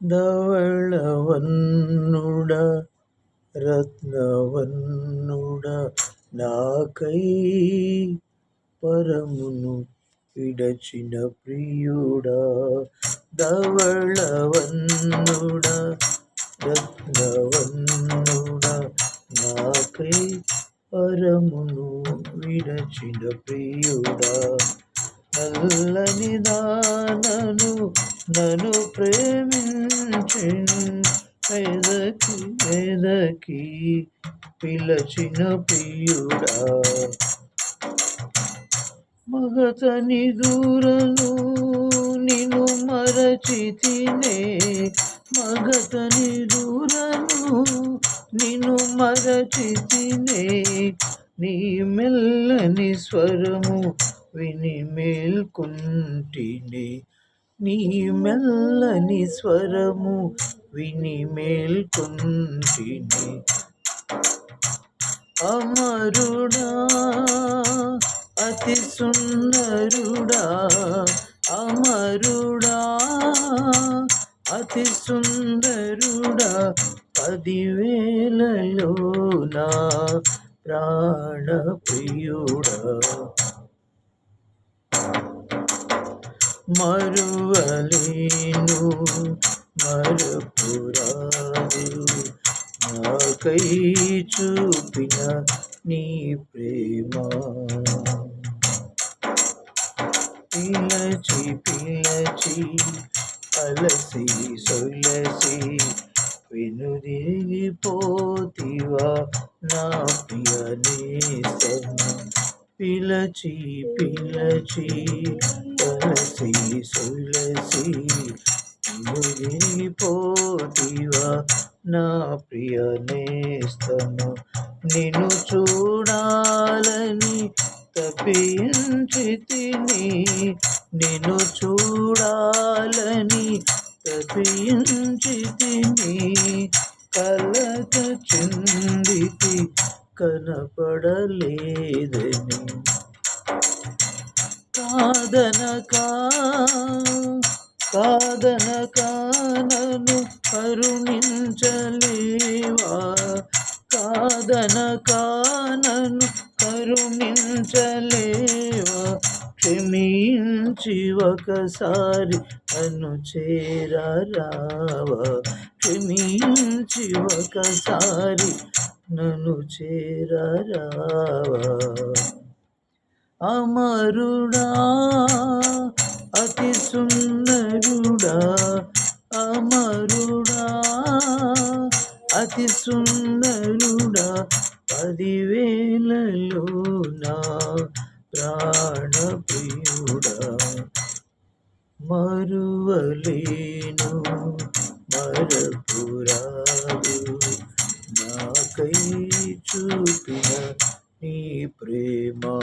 ధవళవన్నుడ రత్నవన్నుడ నాకై పరమును విడచిన ప్రియుడా ధవళవన్నుడ రత్నవన్నుడ నాకై పరమును విడచిన ప్రియుడా నల్లని దానను నన్ను ప్రేమించి వేదకి వేదకి పిలచిన ప్రియుడా. మగతని దూరను నిను మరచి తినే మగతని దూరను నిను మరచి తినే నీ మెల్లని స్వరము విని మేల్కొంటిని. నీ మెల్లని స్వరము విని మేల్కొంటిని. అమరుడా అతి సుందరుడా అమరుడా అతి సుందరుడా పదివేలలో నా ప్రాణప్రియుడా. మరువలేను. మరపురాదు. నాకై చూపిన నీ ప్రేమ. పిల్లచి పిల్లచి అలసి సొలసి వెనుదిరిగిపోతివా నా ప్రియ నేస్తము పిలచి పిలచి తులసి సులసి ముగిపోతివా నా ప్రియ నేస్తము నిన్ను చూడాలని తప్పించి తిని నిన్ను చూడాలని తప్పించి తిని కలత చెందితి కనపడలేదని కాదనక కాదనక నన్ను కరుణించలేవా? కాదనక నన్ను కరుణించలేవా? క్షమించి ఒకసారి నన్ను చేరావా క్షమించి ఒకసారి నన్ను చేరావా అమరుడా అతి సుందరుడా అమరుడా అతి సుందరుడా పదివేలలో నా ప్రాణప్రియుడా. మరువలేను మరపురాదు నాకై నీ ప్రేమా.